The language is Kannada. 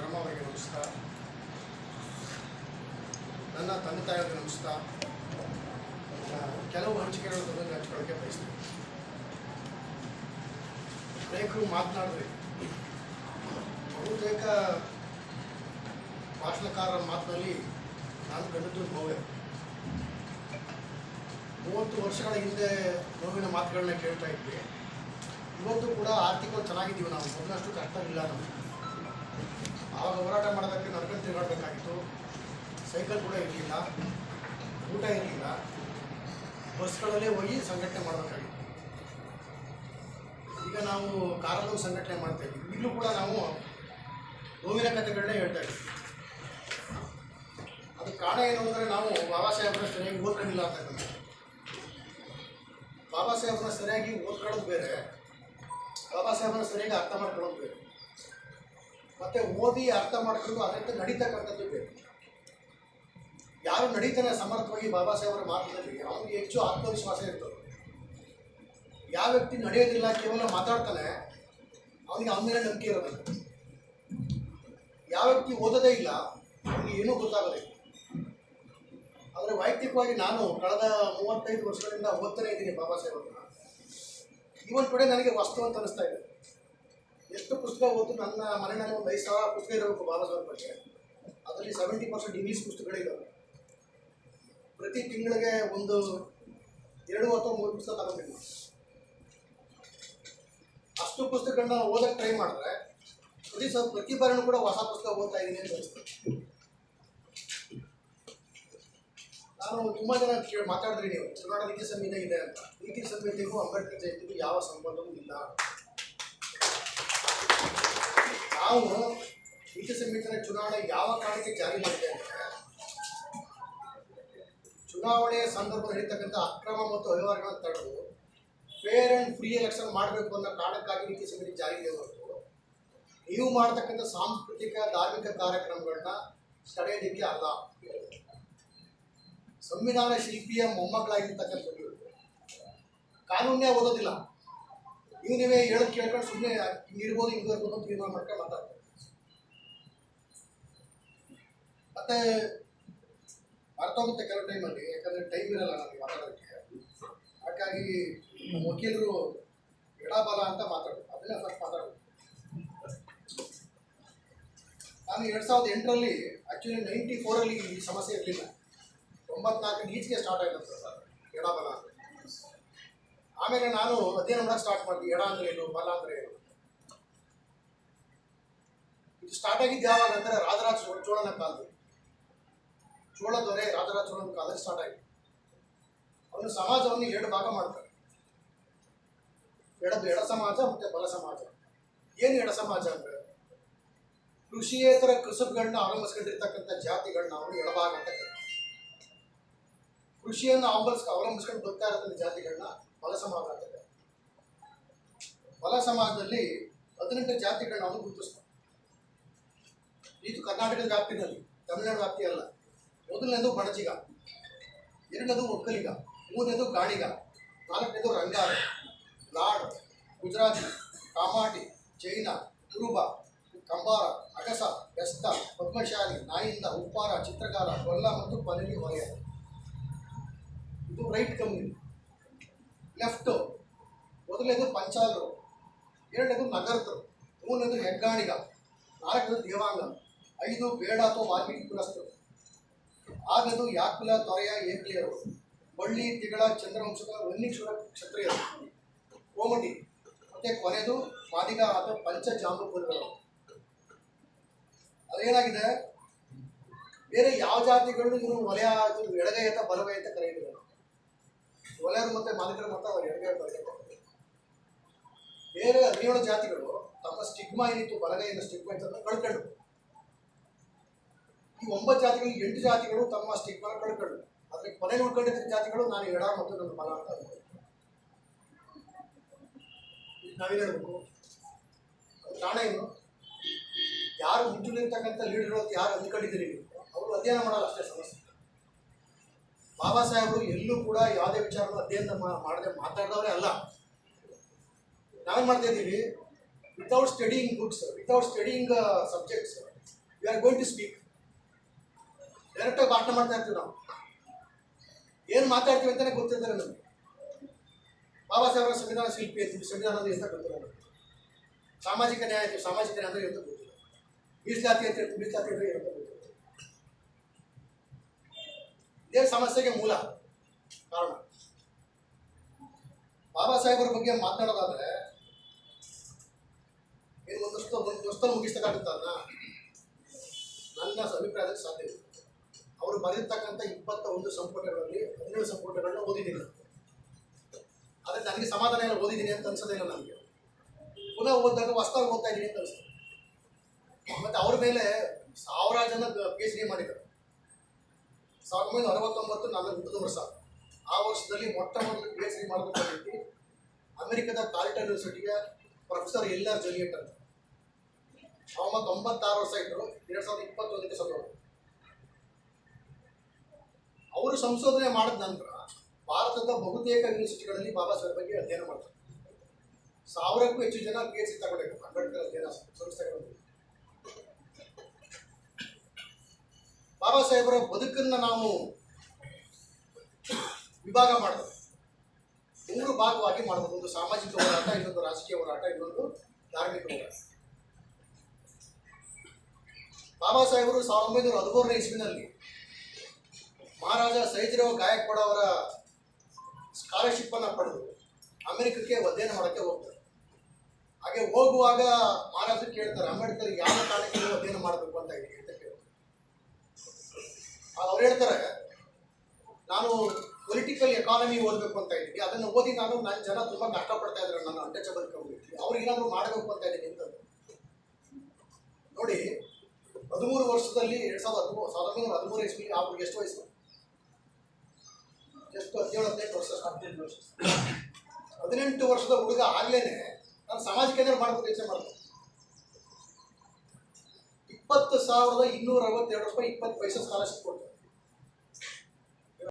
ಧರ್ಮವರಿಗೆ ನಮಿಸ್ತಾ ನನ್ನ ತಂದೆ ತಾಯಿಯವರಿಗೆ ನಮಿಸ್ತಾ ಕೆಲವು ಹಂಚಿಕೆಗಳು ತಂದೆ ಹಂಚ್ಕೊಳ್ಳೋಕೆ ಬಯಸ್ತೀನಿ. ಅನೇಕರು ಮಾತನಾಡಿದ್ರಿ ಬಹುತೇಕ ಭಾಷಣಕಾರರ ಮಾತಿನಲ್ಲಿ ನಾನು ಕಂಡಿದ್ದು ನೋವೇ ಮೂವತ್ತು ವರ್ಷಗಳ ಹಿಂದೆ ನೋವಿನ ಮಾತುಗಳನ್ನ ಕೇಳ್ತಾ ಇದ್ವಿ. ಇವತ್ತು ಕೂಡ ಆರ್ಥಿಕವಾಗಿ ಚೆನ್ನಾಗಿದ್ದೀವಿ ನಾವು. ಮೊದಲಷ್ಟು ಕಷ್ಟ ಇಲ್ಲ ನಮಗೆ. ಆವಾಗ ಹೋರಾಟ ಮಾಡೋದಕ್ಕೆ ನಡ್ಕೊಂಡು ತಿರುಗಾಡಬೇಕಾಗಿತ್ತು ಸೈಕಲ್ ಕೂಡ ಇರಲಿಲ್ಲ. ಊಟ ಇರಲಿಲ್ಲ. ಬಸ್ಗಳಲ್ಲೇ ಹೋಗಿ ಸಂಘಟನೆ ಮಾಡಬೇಕಾಗಿತ್ತು. ಈಗ ನಾವು ಕಾರಲ್ಲೂ ಸಂಘಟನೆ ಮಾಡ್ತಾ ಇದ್ದೀವಿ. ಈಗಲೂ ಕೂಡ ನಾವು ನೋವಿನ ಕಥೆಗಳನ್ನೇ ಹೇಳ್ತಾ ಇದ್ದೀವಿ. ಅದು ಕಾರಣ ಏನು ಅಂದರೆ ನಾವು ಬಾಬಾ ಸಾಹೇಬ್ರ ಸರಿಯಾಗಿ ಓದ್ಕೊಂಡಿಲ್ಲ ಅಂತ ಬಾಬಾ ಸಾಹೇಬ್ರನ್ನ ಸರಿಯಾಗಿ ಓದ್ಕೊಳ್ಳೋದು ಬೇರೆ. ಬಾಬಾ ಸಾಹೇಬ್ರನ್ನ ಸರಿಯಾಗಿ ಅರ್ಥ ಮಾಡ್ಕೊಳ್ಳೋದು ಬೇರೆ. ಮತ್ತೆ ಓದಿ ಅರ್ಥ ಮಾಡ್ಕೊಂಡು ಅದರಿಂದ ನಡೀತಕ್ಕಂಥದ್ದು ಬೇಕು ಯಾರು ನಡೀತಾನೆ ಸಮರ್ಥವಾಗಿ ಬಾಬಾ ಸಾಹೇಬರ ಮಾತಿನಲ್ಲಿ ಅವನಿಗೆ ಹೆಚ್ಚು ಆತ್ಮವಿಶ್ವಾಸ ಇರ್ತದೆ. ಯಾವ ವ್ಯಕ್ತಿ ನಡೆಯೋದಿಲ್ಲ, ಕೇವಲ ಮಾತಾಡ್ತಾನೆ, ಅವನಿಗೆ ಅವನ ಮೇಲೆ ನಂಬಿಕೆ ಇರಬೇಕು ಯಾವ ವ್ಯಕ್ತಿ ಓದೋದೇ ಇಲ್ಲ, ಅವನಿಗೆ ಏನೂ ಗೊತ್ತಾಗೋದಿಲ್ಲ. ಆದರೆ ವೈಯಕ್ತಿಕವಾಗಿ ನಾನು ಕಳೆದ ಮೂವತ್ತೈದು ವರ್ಷಗಳಿಂದ ಓದ್ತಾನೆ ಇದ್ದೀನಿ ಬಾಬಾ ಸಾಹೇಬ್ರನ್ನ ಇವನ್ ಕಡೆ ನನಗೆ ವಸ್ತು ಅಂತ ಅನಿಸ್ತಾ ಇದೆ. ಎಷ್ಟು ಪುಸ್ತಕ ಓದ್ತು ನನ್ನ ಮನೆಯಲ್ಲಿ ಒಂದು ಐದು ಸಾವಿರ ಪುಸ್ತಕ ಇರಬೇಕು ಬಾಬಾ ಸಾಹೇಬ್ ಬಗ್ಗೆ. ಅದರಲ್ಲಿ ಸೆವೆಂಟಿ ಪರ್ಸೆಂಟ್ ಇಂಗ್ಲೀಷ್ ಪುಸ್ತಕಗಳಿದ್ದಾವೆ ಪ್ರತಿ ತಿಂಗಳಿಗೆ ಒಂದು ಎರಡು ಅಥವಾ ಮೂರು ಪುಸ್ತಕ ತಗೊಂಡಿಲ್ಲ ಅಷ್ಟು ಪುಸ್ತಕಗಳನ್ನ ಓದಕ್ಕೆ ಟ್ರೈ ಮಾಡಿದ್ರೆ ಪ್ರತಿ ಸ ಪ್ರತಿ ಬಾರಿನೂ ಕೂಡ ಹೊಸ ಪುಸ್ತಕ ಓದ್ತಾ ಇದ್ದೀನಿ ಅಂತ ಅನಿಸ್ತದೆ ನಾನು ತುಂಬ ಜನ ಕೇಳಿ ಮಾತಾಡಿದ್ರಿ ನೀವು, ಕರ್ನಾಟಕ ನೀತಿ ಸಂಹಿತೆ ಇದೆ ಅಂತ. ನೀತಿ ಸಂಹಿತೆಗೂ ಅಂಬೇಡ್ಕರ್ ಜಯಂತಿಗೂ ಯಾವ ಸಂಬಂಧವೂ ಇಲ್ಲ. ನಾವು ನೀತಿ ಸಂಹಿತೆ ಚುನಾವಣೆ ಯಾವ ಕಾರಣಕ್ಕೆ ಜಾರಿ ಮಾಡಿದೆ ಅಂದರೆ, ಚುನಾವಣೆಯ ಸಂದರ್ಭದಲ್ಲಿ ನಡೀತಕ್ಕಂಥ ಅಕ್ರಮ ಮತ್ತು ಅವ್ಯವಹಾರಗಳನ್ನು ತಡೆದು ಫೇರ್ ಆ್ಯಂಡ್ ಫ್ರೀ ಎಲೆಕ್ಷನ್ ಮಾಡಬೇಕು ಅನ್ನೋ ಕಾರಣಕ್ಕಾಗಿ ನೀತಿ ಸಂಹಿತೆ ಜಾರಿ ಇದೆ ಹೊರತು, ನೀವು ಮಾಡ್ತಕ್ಕಂಥ ಸಾಂಸ್ಕೃತಿಕ, ಧಾರ್ಮಿಕ ಕಾರ್ಯಕ್ರಮಗಳನ್ನ ತಡೆಯೋದಕ್ಕೆ ಅಲ್ಲ. ಸಂವಿಧಾನ ಶಿಲ್ಪಿಯ ಮೊಮ್ಮಕ್ಕಳಾಗಿರ್ತಕ್ಕಂಥದ್ದು ಕಾನೂನೇ ಓದೋದಿಲ್ಲ. ನೀವು ನೀವೇ ಹೇಳೋದು ಕೇಳ್ಕೊಂಡು ಸುಮ್ಮನೆ ಹಿಂಗಿರ್ಬೋದು ಹಿಂಗೆ ಇರ್ಬೋದು ಅಂತ ತೀರ್ಮಾನ ಮಾಡ್ಕೊಂಡು ಮಾತಾಡ್ತಾರೆ. ಮತ್ತೆ ಅರ್ಥ ಆಗುತ್ತೆ ಕೆಲವು ಟೈಮಲ್ಲಿ ಯಾಕಂದರೆ ಟೈಮ್ ಇರಲ್ಲ ನಮಗೆ ಮಾತಾಡೋಕ್ಕೆ ಹಾಗಾಗಿ ನಮ್ಮ ವಕೀಲರು ಎಡಬಲ ಅಂತ ಮಾತಾಡೋದು ಅದನ್ನೇ ಫಸ್ಟ್ ಮಾತಾಡೋದು ನಾನು ಎರಡು ಸಾವಿರದ ಎಂಟರಲ್ಲಿ ಆ್ಯಕ್ಚುಲಿ ನೈಂಟಿ ಫೋರಲ್ಲಿ ಈ ಸಮಸ್ಯೆ ಇರಲಿಲ್ಲ. ತೊಂಬತ್ನಾಲ್ಕು ಈಚೆಗೆ ಸ್ಟಾರ್ಟ್ ಆಯ್ತು ಸರ್ ಎಡಬಲ ಅಂತ. ಆಮೇಲೆ ನಾನು ಅಧ್ಯಯನ ಮಾಡೋಕೆ ಸ್ಟಾರ್ಟ್ ಮಾಡ್ತೀನಿ. ಎಡ ಅಂದ್ರೆ ಏನು, ಬಲ ಅಂದ್ರೆ ಏನು? ಇದು ಸ್ಟಾರ್ಟ್ ಆಗಿದ್ದು ಯಾವಾಗ ಅಂದ್ರೆ ರಾಜರಾಜ ಚೋಳನ ಕಾಲದಲ್ಲಿ. ಚೋಳ ದೊರೆ ರಾಜರಾಜ ಚೋಳನ ಕಾಲದಲ್ಲಿ ಸ್ಟಾರ್ಟ್ ಆಗಿದೆ ಅವನು ಸಮಾಜವನ್ನು ಎರಡು ಭಾಗ ಮಾಡ್ತಾರೆ ಎಡದ್ದು ಎಡ ಸಮಾಜ ಮತ್ತೆ ಬಲ ಸಮಾಜ. ಏನು ಎಡ ಸಮಾಜ ಅಂದ್ರೆ? ಕೃಷಿಯೇತರ ಕೃಷಿಗಳನ್ನ ಅವಲಂಬಿಸ್ಕೊಂಡಿರ್ತಕ್ಕಂಥ ಜಾತಿಗಳನ್ನ ಅವನು ಎಡಭಾಗ ಅಂತ ಕೃಷಿಯನ್ನು ಅವಲಂಬಿಸ್ ಅವಲಂಬಿಸ್ಕೊಂಡು ಬರ್ತಾ ಇರತಕ್ಕಂಥ ಜಾತಿಗಳನ್ನ ಬಲ ಸಮಾಜ ಅಂತ ಹೊಲ ಸಮಾಜದಲ್ಲಿ ಹದಿನೆಂಟು ಜಾತಿಗಳನ್ನ ಅವನು ಗುರುತಿಸ್ತಾನೆ ಇದು ಕರ್ನಾಟಕದ ವ್ಯಾಪ್ತಿನಲ್ಲಿ, ತಮಿಳುನಾಡು ವ್ಯಾಪ್ತಿ ಅಲ್ಲ. ಮೊದಲನೇದು ಬಣಜಿಗ, ಎರಡನೇದು ಒಕ್ಕಲಿಗ, ಮೂರನೇದು ಗಾಣಿಗ, ನಾಲ್ಕನೇದು ರಂಗಾರ ಲಾಡ್ ಗುಜರಾತಿ, ಕಾಮಾಟಿ ಚೈನಾ ಕುರುಬ ಕಂಬಾರ, ಅಗಸ, ಬೆಸ್ತ, ಪದ್ಮಶಾಲಿ ನಾಯಿಂದ ಉಪ್ಪಾರ ಚಿತ್ರಕಾರ ಗೊಲ್ಲ ಮತ್ತು ಪದವಿ ವಲಯ ಇದು ರೈಟ್ ಕಮ್ಯುನಿಟಿ. ಲೆಫ್ಟ್ ಮೊದಲನೇದು ಪಂಚಾಲರು ಎರಡನೇದು ನಗರದರು ಮೂರನೇದು ಹೆಗ್ಗಾಣಿಗ, ನಾಲ್ಕನೇದು ದೇವಾಂಗ, ಐದು ಬೇಡ ಅಥವಾ ವಾಲ್ಮೀಕಿ ಕುಲಸ್ಥರು ಆರನೇದು ಯಾಕುಲ ತೊರೆಯ ಏಕ್ಲಿಯರು, ಬಳ್ಳಿ, ತಿಗಳ ಚಂದ್ರವಂಶದ ವನ್ಯಕ್ಷುರ, ಕ್ಷತ್ರಿಯರು. ಕೋಮಟಿ ಮತ್ತೆ ಕೊನೆದು ಮಾದಿಗ ಅಥವಾ ಪಂಚ ಜಾಂಬುಪುರಗಳು ಅದೇನಾಗಿದೆ? ಬೇರೆ ಯಾವ ಜಾತಿಗಳು ಇವರು ವಲಯ ಎಡಗೈ ಅಂತ ಬಲಗೈ ಅಂತ ಕರೆಯುತ್ತಿಲ್ಲ ವಲಯರು ಮತ್ತೆ ಮಾಲೀಕರು ಮತ್ತೆ ಅವರು ಬಲಗೈ ಅಂತ ಬೇರೆ ಹದಿನೇಳು ಜಾತಿಗಳು ತಮ್ಮ ಸ್ಟಿಗ್ಮಾ ಏನಿತ್ತು, ಬಲಗೈಯಿಂದ ಸ್ಟಿಗ್ಮಾ ಇತ್ತು ಕಳ್ಕೊಂಡು ಈ ಒಂಬತ್ತು ಜಾತಿಗಳು, ಎಂಟು ಜಾತಿಗಳು ತಮ್ಮ ಸ್ಟಿಗ್ಮಾ ಕಳ್ಕೊಂಡು ಅದಕ್ಕೆ ಕೊನೆಗೆ ಉಳ್ಕೊಂಡಿದ್ದ ಜಾತಿಗಳು ನಾನು ಎಡ ಮತ್ತು ನನ್ನ ಬಲ ಅಂತ ನಾವೇನು ಹೇಳ್ಬೇಕು? ಏನು? ಯಾರು ಮುಂಚೂಣಿರ್ತಕ್ಕಂಥ ಲೀಡರ್ ಯಾರು ಅಂದ್ಕೊಂಡಿದ್ದೀರಿ ಅವರು ಅಧ್ಯಯನ ಮಾಡಲ್ಲ ಅಷ್ಟೇ ಸಮಸ್ಯೆ. ಬಾಬಾ ಸಾಹೇಬರು ಎಲ್ಲೂ ಕೂಡ ಯಾವುದೇ ವಿಚಾರದ ಅಧ್ಯಯನ ಮಾಡದೆ ಮಾತಾಡಿದವರೇ ಅಲ್ಲ. ನಾವೇನು ಮಾಡ್ತಾ ಇದ್ದೀವಿ without studying books without studying subjects we are going to speak ಡೈರೆಕ್ಟಾಗಿ ಭಾಷಣ ಮಾಡ್ತಾ ಇರ್ತೀವಿ ನಾವು. ಏನು ಮಾತಾಡ್ತೀವಿ ಅಂತಲೇ ಗೊತ್ತಿರ್ತಾರೆ ನಮಗೆ. ಬಾಬಾ ಸಾಹೇಬರ ಸಂವಿಧಾನ ಶಿಲ್ಪಿ ಅಂತೀವಿ, ಸಂವಿಧಾನ ಅಂದರೆ ಎಂತ ಗೊತ್ತಿಲ್ಲ ನಮ್ಗೆ. ಸಾಮಾಜಿಕ ನ್ಯಾಯ ಇರ್ತೀವಿ ಸಾಮಾಜಿಕ ನ್ಯಾಯ ಅಂದರೆ ಎಂತ ಗೊತ್ತಿಲ್ಲ. ಮೀಸಲಾತಿ ಅಂತ ಇರ್ತೀವಿ ಮೀಸಲಾತಿ ಅಂದರೆ ಎಂತ ಗೊತ್ತಿಲ್ಲ. ಇದೇ ಸಮಸ್ಯೆಗೆ ಮೂಲ. ಕಾರಣ. ಬಾಬಾ ಸಾಹೇಬರ ಬಗ್ಗೆ ಮಾತನಾಡೋದಾದ್ರೆ ಏನು ಒಂದಷ್ಟು ಒಂದು ವರ್ಷದಲ್ಲಿ ನನ್ನ ಅಭಿಪ್ರಾಯದಲ್ಲಿ ಸಾಧ್ಯ ಇಲ್ಲ. ಅವರು ಬರೆದಿರ್ತಕ್ಕಂಥ ಇಪ್ಪತ್ತ ಒಂದು ಸಂಪುಟಗಳಲ್ಲಿ, ಹದಿನೇಳು ಸಂಪುಟಗಳನ್ನ ಓದಿದ್ದೀನಿ. ಆದರೆ ನನಗೆ ಸಮಾಧಾನ ಎಲ್ಲ ಓದಿದ್ದೀನಿ ಅಂತ ಅನ್ಸೋದೇ ಇಲ್ಲ ನನಗೆ. ಪುನಃ ಓದಿದಾಗ ಹೊಸ್ದಾಗಿ ಓದ್ತಾ ಇದ್ದೀನಿ ಅಂತ ಅನಿಸ್ತು ಮತ್ತೆ ಅವ್ರ ಮೇಲೆ ಸಾವಿರಾರು ಜನ ಪಿ ಎಚ್ ಡಿ ಮಾಡಿದ್ದಾರೆ. ಸಾವಿರದ ಒಂಬೈನೂರ ಅರವತ್ತೊಂಬತ್ತು ವರ್ಷ. ಆ ವರ್ಷದಲ್ಲಿ ಮೊಟ್ಟ ಮೊದಲು ಪಿ ಎಚ್ ಡಿ ಮಾಡಬೇಕಾಗಿತ್ತು ಅಮೆರಿಕದ ಕಾಲಿಟ ಯೂನಿವರ್ಸಿಟಿಯ ಪ್ರೊಫೆಸರ್ ಎಲ್ ಆರ್ ಜೊಲಿಯಟ್ ಅಂತ. ಅವ ತೊಂಬತ್ತಾರು ವರ್ಷ ಇದ್ರು, ಎರಡು ಸಾವಿರದ ಇಪ್ಪತ್ತೊಂದಕ್ಕೆ ಸತ್ತೋದ್ರು. ಅವರು ಸಂಶೋಧನೆ ಮಾಡಿದ ನಂತರ ಭಾರತದ ಬಹುತೇಕ ಯೂನಿವರ್ಸಿಟಿಗಳಲ್ಲಿ ಬಾಬಾ ಸಾಹೇಬ್ ಬಗ್ಗೆ ಅಧ್ಯಯನ ಮಾಡ್ತಾರೆ. ಸಾವಿರಕ್ಕೂ ಹೆಚ್ಚು ಜನ ಪಿ ಎಚ್ ಡಿ ತಗೊಂಡಿದ್ದಾರೆ ಅಂಬೇಡ್ಕರ್ ಅಧ್ಯಯನ ಸಂಸ್ಥೆಗಳಲ್ಲಿ. ಬಾಬಾ ಸಾಹೇಬರ ಬದುಕನ್ನ ನಾವು ವಿಭಾಗ ಮಾಡಬೇಕು. ಮೂರು ಭಾಗವಾಗಿ ಮಾಡಬಹುದು ಒಂದು ಸಾಮಾಜಿಕ ಹೋರಾಟ, ಇನ್ನೊಂದು ರಾಜಕೀಯ ಹೋರಾಟ, ಇನ್ನೊಂದು ಧಾರ್ಮಿಕ ಹೋರಾಟ. ಬಾಬಾ ಸಾಹೇಬರು ಸಾವಿರದ ಒಂಬೈನೂರ ಹದಿಮೂರನೇ ಇಸ್ವಿನಲ್ಲಿ ಮಹಾರಾಜ ಸೈಜಿರಾವ್ ಗಾಯಕ್ವಾಡ್ ಅವರ ಸ್ಕಾಲರ್ಶಿಪ್ ಅನ್ನು ಪಡೆದು ಅಮೆರಿಕಕ್ಕೆ ಅಧ್ಯಯನ ಮಾಡಕ್ಕೆ ಹೋಗ್ತಾರೆ. ಹಾಗೆ ಹೋಗುವಾಗ ಮಹಾರಾಜ ಕೇಳ್ತಾರೆ ಅಂಬೇಡ್ಕರ್ ಯಾವ ಕಾರಣಕ್ಕೆ ಅಧ್ಯಯನ ಮಾಡಬೇಕು ಅಂತ ಹೇಳಿ. ಅವ್ರು ಹೇಳ್ತಾರೆ ನಾನು ಪೊಲಿಟಿಕಲ್ ಎಕಾನಮಿ ಓದಬೇಕು ಅಂತ ಇದ್ದೀನಿ. ಅದನ್ನು ಓದಿ ನಾನು ನನ್ನ ಜನ ತುಂಬಾ ಕಷ್ಟಪಡ್ತಾ ಇದ್ದಾರೆ ನಾನು ಅನ್ಟಚಬಲ್ ಕಮ್ಯುನಿಟಿ ಅವ್ರಿಗೆ ಏನಾದ್ರು ಮಾಡಬೇಕು ಅಂತ ಇದ್ದೀನಿ ಅಂತ. ನೋಡಿ ಹದಿಮೂರು ವರ್ಷದಲ್ಲಿ ಎರಡು ಸಾವಿರದ ಹದಿಮೂರು ಸಾವಿರದ ಒಂಬೈನೂರ ಹದಿಮೂರು ಇಸ್ವಿಲಿ ಅವ್ರಿಗೆ ಎಷ್ಟು ವಯಸ್ಸು? ಎಷ್ಟು ಹದಿನೇಳು ಹದಿನೆಂಟು ವರ್ಷ? ಹದಿನೆಂಟು ವರ್ಷ. ಹದಿನೆಂಟು ವರ್ಷದ ಹುಡುಗ ಆಗ್ಲೇನೆ ನಾನು ಸಮಾಜಕ್ಕೆ ಏನಾದ್ರು ಮಾಡಬೇಕು ಯೋಚನೆ ಮಾಡ್ಬೇಕು. ಇಪ್ಪತ್ತು ಸಾವಿರದ ಇನ್ನೂರ ಅರವತ್ತೆರಡು ರೂಪಾಯಿ ಇಪ್ಪತ್ತು ಪೈಸೆ ಸ್ಕಾಲರ್ಶಿಪ್ ಕೊಡ್ತಾರೆ.